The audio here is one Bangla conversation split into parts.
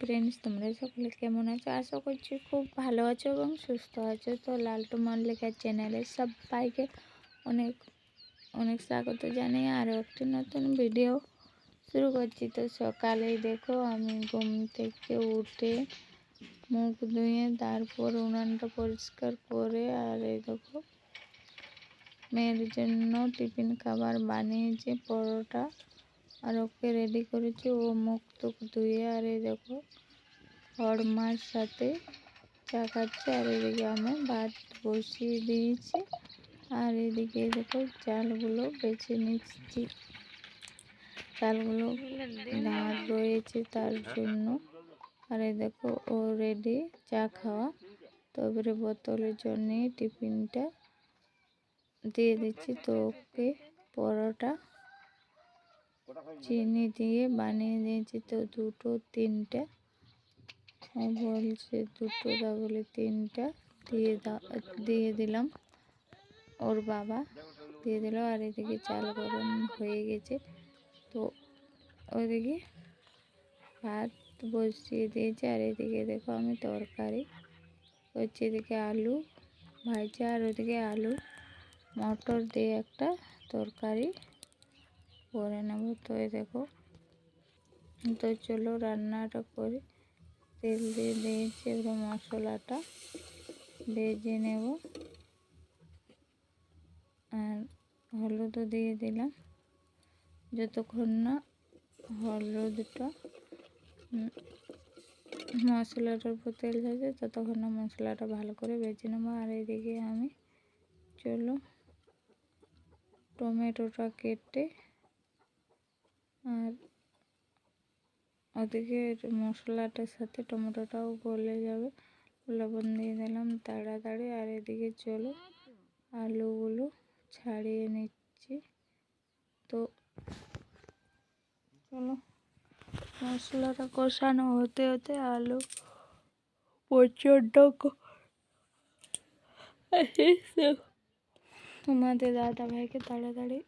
ফ্রেন্ডস তোমরা সকলে কেমন আছো? আশা করছি খুব ভালো আছো এবং সুস্থ আছো। তো লালটু মল্লিকার চ্যানেলে সবাইকে অনেক অনেক স্বাগত জানিয়ে আরও একটি নতুন ভিডিও শুরু করছি। তো সকালেই দেখো, আমি ঘুম থেকে উঠে মুখ ধুয়ে তারপর উনানটা পরিষ্কার করে আর এই দেখো, মেয়ের জন্য টিফিন খাবার বানিয়েছি, পরোটা আর ওকে রেডি করেছি, ও মুখ টুক ধুয়ে, আর এই দেখো হর মার সাথে চা খাচ্ছে আর এদিকে আমি ভাত বসিয়ে দিয়েছি, আর এদিকে দেখো চালগুলো বেছে নিচ্ছি। চালগুলো দাঁড় রয়েছে তার জন্য। আর এই দেখো ও রেডি চা খাওয়া। তো এবারে বোতলের জন্য টিফিনটা দিয়ে দিচ্ছি, তো ওকে পরোটা চিনি দিয়ে বানিয়ে দিয়েছি তো দুটো, তিনটে। ও বলছে দুটো তা বলে তিনটা দিয়ে দিয়ে দিলাম। ওর বাবা দিয়ে দিল আর এদিকে চাল গরম হয়ে গেছে। তো ওদিকে ভাত বসিয়ে দিয়েছি আর এদিকে দেখো আমি তরকারি। করছি এদিকে আলু ভাজা আর ওদিকে আলু, মটর দিয়ে একটা তরকারি। করে নেব। তো এই দেখো। তো চলো রান্নাটা করে। তেল দিয়ে দিয়েছি এবার মশলাটা। ভেজে নেব। আর হলুদও দিয়ে দিলাম। যতক্ষণ না হলুদটা মশলাটার উপর তেল যাবে ততক্ষণ না মশলাটা ভালো করে বেজে নেব। আর এদিকে আমি চলো টমেটোটা কেটে আর ওদিকে মশলাটার সাথে টমেটোটাও গলে যাবে। লবণ দিয়ে দিলাম তাড়াতাড়ি। আর এদিকে চলো, আলুগুলো ছাড়িয়ে নিচ্ছি। তো চলো, মশলাটা কষানো হতে হতে আলু প্রচণ্ড তোমাদের দাদা ভাইকে তাড়াতাড়ি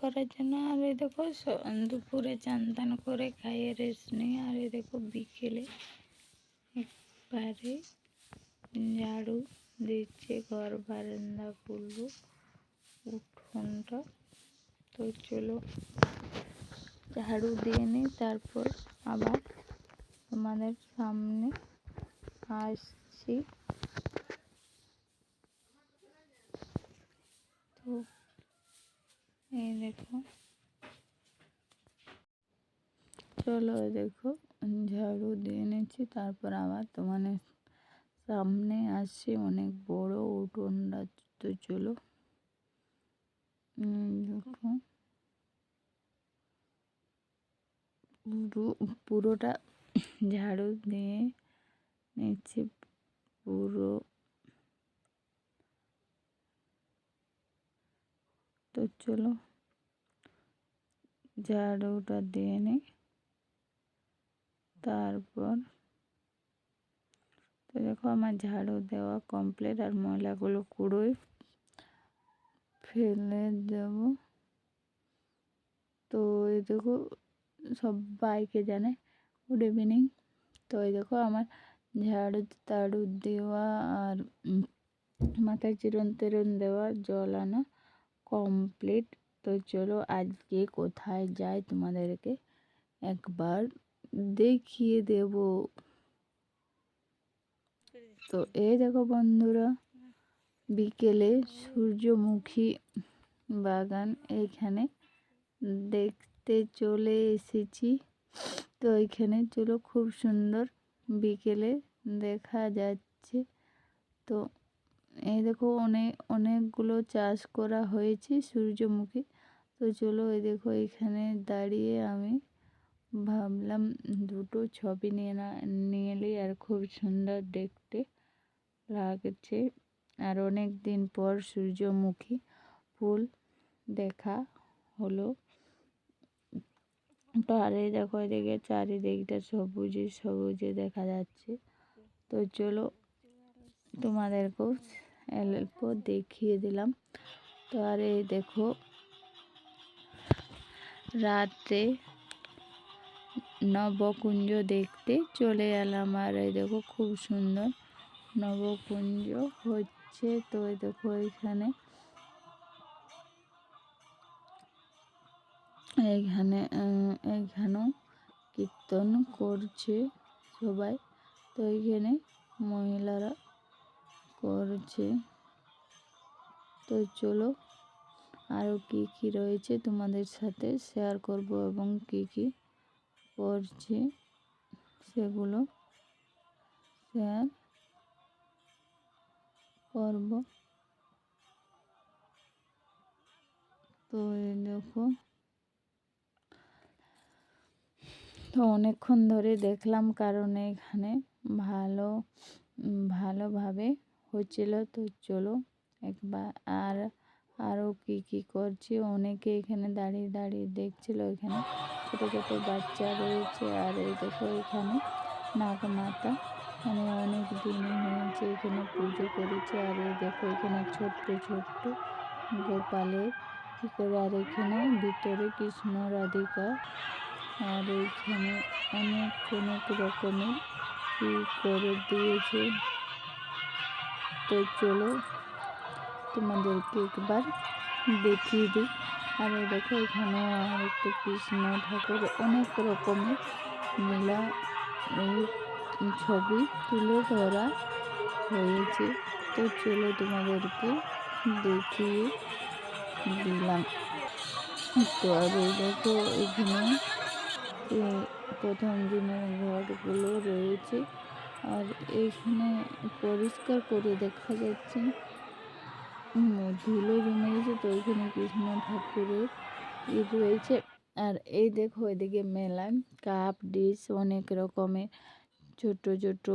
করার জন্য। আর এই দেখো দুপুরে চান টান করে খাইয়ে রেস্ট নিয়ে, আর এই দেখো বিকেলে একবারে ঝাড়ু দিচ্ছে ঘর বারান্দাগুলো উঠোনটা। তো চলো ঝাড়ু দিয়ে নিই, তারপর আবার তোমাদের সামনে আসছি তো এই দেখো চলো দেখো, ঝাড়ু দিয়ে নিচ্ছি, তারপর আবার তোমাদের সামনে আসছে, অনেক বড় উঠোনটা তো চলো। দেখো, পুরো, পুরোটা ঝাড়ু দিয়ে নিচ্ছি, পুরো। তো চলো, ঝাড়ুটা দিয়ে নিই তারপর তো দেখো আমার ঝাড়ু দেওয়া কমপ্লিট আর ময়লাগুলো কুড়োই ফেলে দেব। তো এই দেখো সবাইকে জানে গুড ইভিনিং তো এই দেখো আমার ঝাড়ু তাড়ু দেওয়া আর মাথায় চিরন তেরন দেওয়া জল আনা কমপ্লিট তো চলো আজকে কোথায় যাই তোমাদেরকে একবার দেখিয়ে দেব তো এই দেখো বন্ধুরা বিকেলে সূর্যমুখী বাগান এইখানে দেখতে চলে এসেছি। তো এইখানে চলো খুব সুন্দর বিকেলে দেখা যাচ্ছে। তো এই দেখো অনেক অনেকগুলো চাষ করা হয়েছে সূর্যমুখী। তো চলো এই দেখো এখানে দাঁড়িয়ে আমি ভাবলাম দুটো ছবি নিয়ে না নিয়ে আর খুব সুন্দর দেখতে লাগছে। আর অনেক দিন পর সূর্যমুখী ফুল দেখা হলো। তো আর দেখো এদিকে চারিদিকটা সবুজে সবুজে দেখা যাচ্ছে। তো চলো তোমাদেরকেও অল্প দেখিয়ে দিলাম। তো আর দেখো রাত্রে নবকুঞ্জ দেখতে চলে এলাম। আর এই দেখো, খুব সুন্দর নবকুঞ্জ হচ্ছে। তো এই দেখো, এখানে এইখানে এইখানেও কীর্তন করছে সবাই। তো এইখানে মহিলারা করছে। তো চলো আরও কি কি রয়েছে তোমাদের সাথে শেয়ার করব এবং কি কি করছে, সেগুলো শেয়ার করব। তো এই দেখো। তো অনেকক্ষণ ধরে দেখলাম কারণ এখানে ভালো, ভালোভাবে হচ্ছিল। তো চলো একবার আর আরও কি কি করছি। অনেকে এখানে দাঁড়িয়ে দাঁড়িয়ে দেখছিল এখানে। ছোটো ছোটো বাচ্চা রয়েছে আর এই দেখো এখানে নাগ মাতা মানে অনেক দিন হয়েছে এখানে পুজো করেছে আর এই দেখো এখানে ছোট্ট ছোট্ট গোপালের কী করে, আর এখানে ভিতরে কৃষ্ণ রাধিকা। আর এইখানে অনেক অনেক রকমের করে দিয়েছে। তো চলো তোমাদেরকে একবার দেখিয়ে দিই। আর এই দেখো এখানে একটু কৃষ্ণ ঠাকুর অনেক রকমের মেলা ছবি তুলে ধরা হয়েছে। তো চলো তোমাদেরকে দেখিয়ে দিলাম। তো আর এই দেখো এখানে প্রথম দিনের ঘরগুলো রয়েছে। আর এখানে পরিষ্কার করে দেখা যাচ্ছে ধুলো জমে গেছে তো ওইখানে কৃষ্ণ ঠাকুরের ই রয়েছে। আর এই দেখো এদিকে মেলায় কাপ ডিশ অনেক রকমের, ছোট ছোট,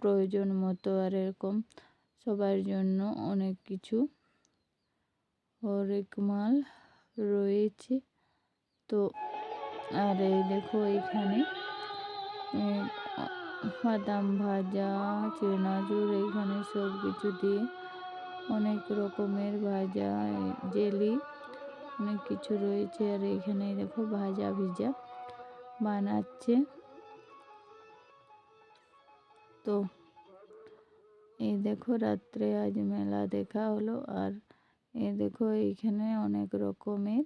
প্রয়োজন মতো আর এরকম সবার জন্য অনেক কিছু। হরেক মাল রয়েছে। তো আর এই দেখো এখানে বাদাম ভাজা চেনাচুর এখানে সব কিছু দিয়ে অনেক রকমের ভাজা জেলি, অনেক কিছু রয়েছে। আর এখানে দেখো ভাজা ভিজা বানাচ্ছে। তো এই দেখো রাত্রে আজ মেলা দেখা হলো। আর এই দেখো এইখানে অনেক রকমের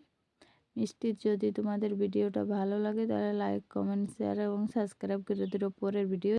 মিষ্টির যদি তোমাদের ভিডিওটা ভালো লাগে তাহলে লাইক কমেন্ট শেয়ার এবং সাবস্ক্রাইব করে দিও পরের ভিডিও